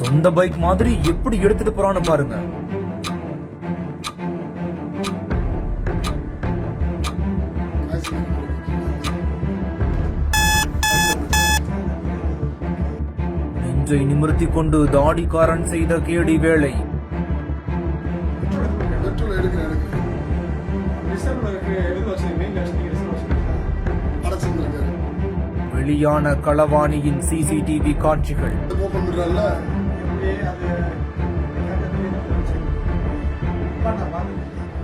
சொந்த பைக் மாதிரி எப்படி எடுத்துட்டு போறான்னு பாருங்க. நெஞ்சை நிமிர்த்தி கொண்டு தாடிக்காரன் செய்த கேடி வேலை வெளியான களவாணியின் சிசிடிவி காட்சிகள். ஓப்பன் பண்றாருல அது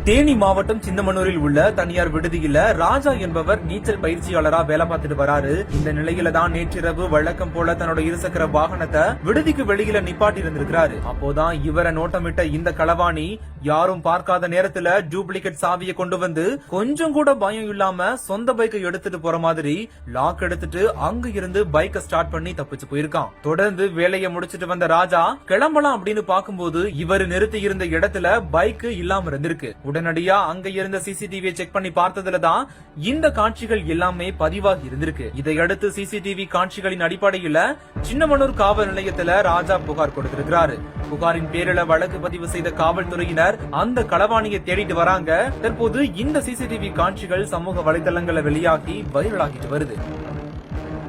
தேனி மாவட்டம் சின்னமனூரில் உள்ள தனியார் விடுதியில ராஜா என்பவர் நீச்சல் பயிற்சியாளரா வேலை பார்த்துட்டு வராரு. இந்த நிலையில தான் நேற்றிரவு வழக்கம் போல தன்னோட இருசக்கர வாகனத்தை விடுதிக்கு வெளியில நிப்பாட்டி இருந்திருக்கிறாரு. அப்போதான் இவரை நோட்டமிட்ட இந்த களவாணி யாரும் பார்க்காத நேரத்துல டூப்ளிகேட் சாவியை கொண்டு வந்து கொஞ்சம் கூட பயம் இல்லாம சொந்த பைக்கை எடுத்துட்டு போற மாதிரி லாக் எடுத்துட்டு அங்க இருந்து பைக்கை ஸ்டார்ட் பண்ணி தப்பிச்சு போயிருக்கான். தொடர்ந்து வேலையை முடிச்சிட்டு வந்த ராஜா கிளம்பலாம் அப்படின்னு பார்க்கும்போது இவர் நிறுத்தி இருந்த இடத்துல பைக் இல்லாம இருந்திருக்கு. உடனடியா அங்க இருந்த சிசிடிவியை செக் பண்ணி பார்த்ததுல தான் இந்த காட்சிகள் எல்லாமே பதிவாகி இருந்திருக்கு. இதையடுத்து சிசிடிவி காட்சிகளின் அடிப்படையில சின்னமனூர் காவல் நிலையத்துல ராஜா புகார் கொடுத்திருக்கிறாரு. புகாரின் பேரில வழக்கு பதிவு செய்த காவல்துறையினர் அந்த களவாணியை தேடிட்டு வராங்க. தற்போது இந்த சிசிடிவி காட்சிகள் சமூக வலைதளங்களை வெளியாகி வைரலாகிட்டு வருது.